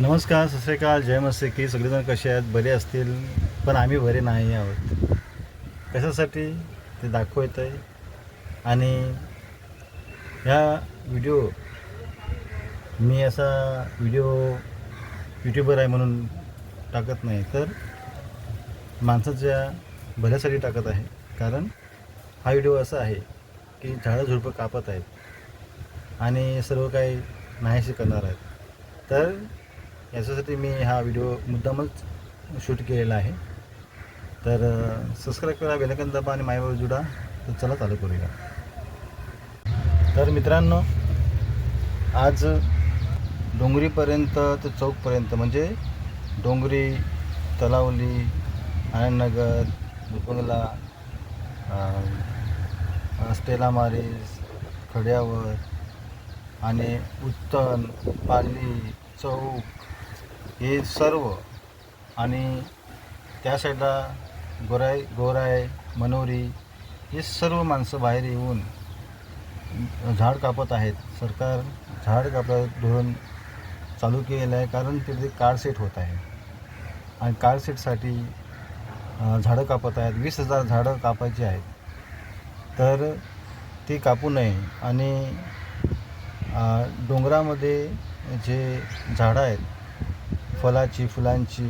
नमस्कार सत जय मस्ती की सगळेजण कसे आहेत? बरे असतील? पण आम्ही बरे नाही आहोत. कशासाठी? ते दाखवत आहे आणि ह्या व्हिडिओ मी असा व्हिडिओ यूट्यूबर आहे म्हणून टाकत नाही. तर माणसाच्या भल्यासाठी टाकत आहे. कारण हा व्हिडिओ असा आहे की झाडं झुडपं कापत आहेत आणि सर्व काही नाहीशी करणार आहेत. तर याच्यासाठी मी हा व्हिडिओ मुद्दामच शूट केलेला आहे. तर सबस्क्राईब करा बेलकन दाबा आणि मायवर जुडा. तर चला चालू करूया. तर मित्रांनो आज डोंगरीपर्यंत ते चौकपर्यंत म्हणजे डोंगरी तलावली आनंदनगर दुपंगला स्टेला मारीस खड्यावर आणि उत्तन पाली चौक हे सर्व आणि त्या साईडला गोराय गोराय मनोरी हे सर्व माणसं बाहेर येऊन झाड कापत आहेत. सरकार झाड कापत धोरण चालू केलेलं आहे कारण तिथे कारसेट होत आहे. आणि कारसेटसाठी झाडं कापत आहेत. वीस हजार झाडं कापायची आहेत. तर ती कापू नये आणि डोंगरामध्ये जे झाडं आहेत फलाची फुलांची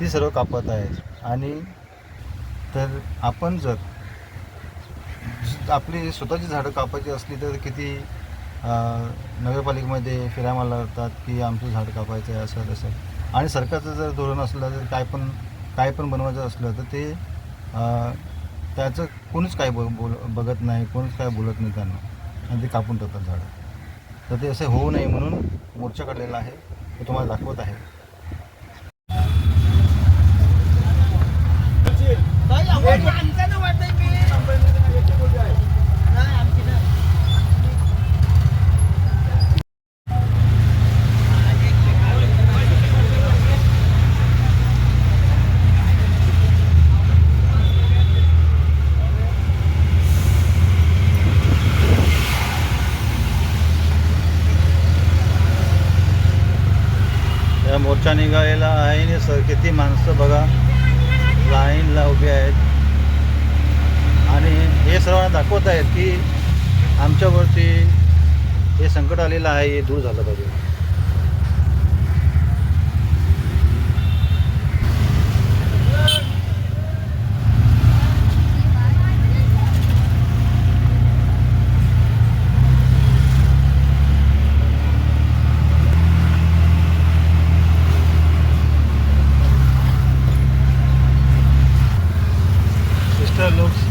ती सर्व कापत आहेत. आणि तर आपण जर आपली स्वतःची झाडं कापायची असली तर किती नगरपालिकेमध्ये फिरायला लागतात की आमचं झाड कापायचं आहे असं तसं. आणि सरकारचं जर धोरण असलं तर काय पण काय पण बनवायचं असलं तर ते त्याचं कोणीच काय ब बोल बघत नाही कोणीच काय बोलत नाही त्यांना. आणि ते कापून टाकतात झाडं. तर ते असे होऊ नये म्हणून मोर्चा काढलेला आहे. तो तुम्हाला दाखवत आहे. मोर्चा निघालेला आहे आणि सर किती माणसं बघा लाईनला उभी आहेत. आणि हे सर्वांना दाखवत आहेत की आमच्यावरती हे संकट आलेलं आहे हे दूर झालं पाहिजे. Looks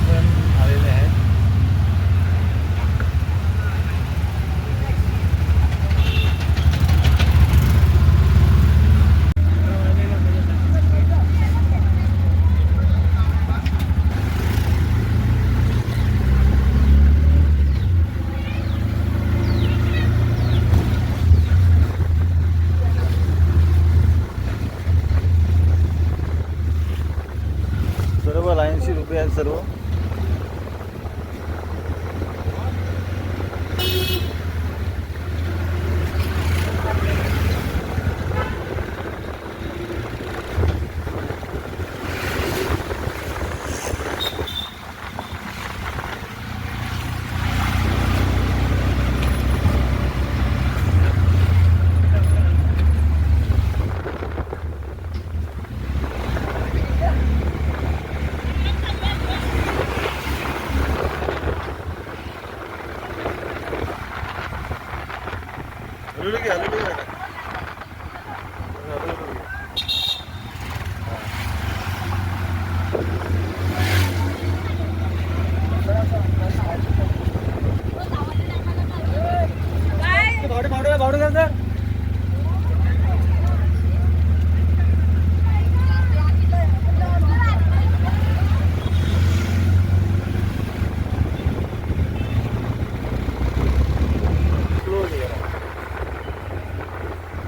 Close करा.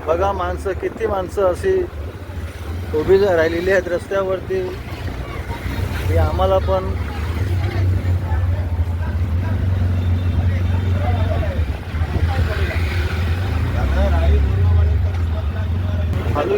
बघा माणसं किती माणसं अशी उभी जा- राहिलेली आहेत रस्त्यावरती आम्हाला पण खाली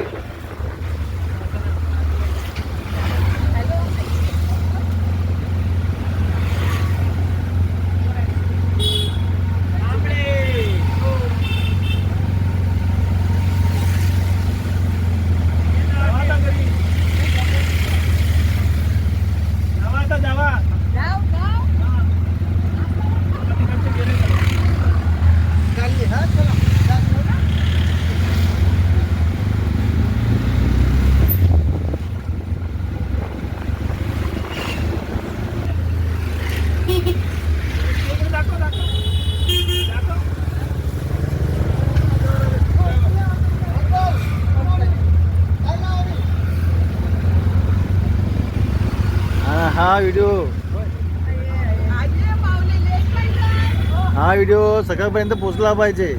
हा व्हिडिओ हा व्हिडिओ सकाळपर्यंत पोचला पाहिजे.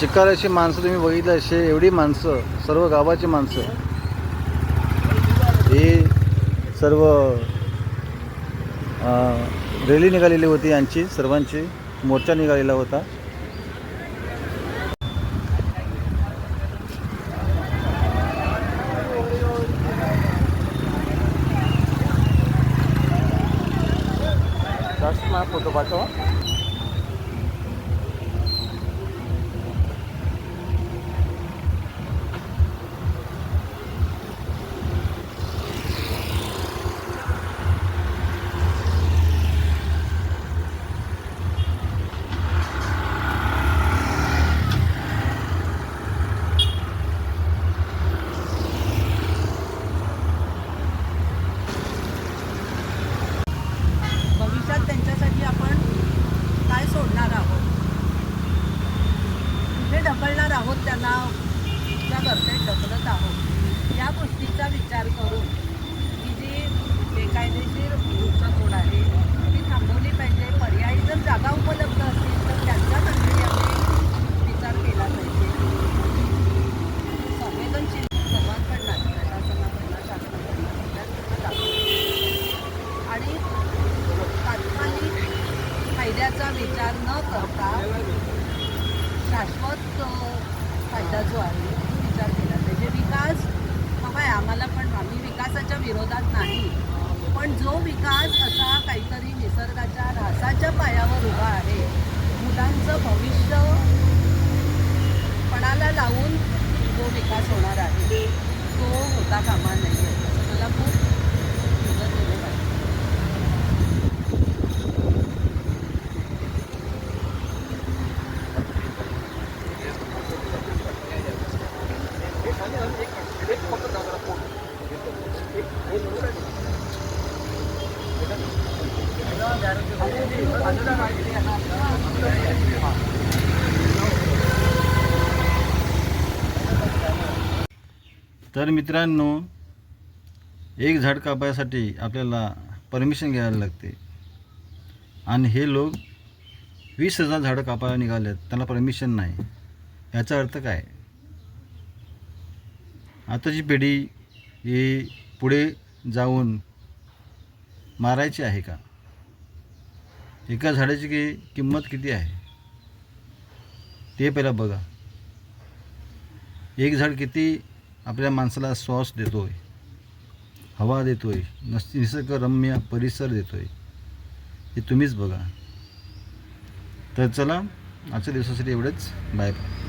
आणि अशी माणसं तुम्ही बघितलं असे एवढी माणसं सर्व गावाची माणसं. ही सर्व रॅली निघालेली होती यांची सर्वांची. मोर्चा निघालेला होता. फोटो पाठवा भविष्यात त्यांच्यासाठी आपण काय सोडणार आहोत कुठे त्यांना कुठच्या ढकलत आहोत या गोष्टीचा विचार करून ही जी बेकायदेशीर वृक्षतोड आहे ती थांबवली पाहिजे. पर्यायी जर जागा उपलब्ध चुकता कामा नाही मला खूप मदत केलं पाहिजे तर मित्रांनो एक झाड कापायसाठी आपल्याला परमिशन घ्यायला लागते. आणि हे लोक वीस हजार झाडं कापायला निघालेत त्यांना परमिशन नाही. याचा अर्थ काय? आताची पिढी ही पुढे जाऊन मारायची आहे का? एका झाडाची की किंमत किती आहे? ते पहिला बघा. एक झाड किती आपल्या माणसाला श्वास देतो आहे हवा देतो आहे नस निसर्गरम्य परिसर देतो आहे हे तुम्हीच बघा. तर चला आजच्या दिवसासाठी एवढंच. Bye bye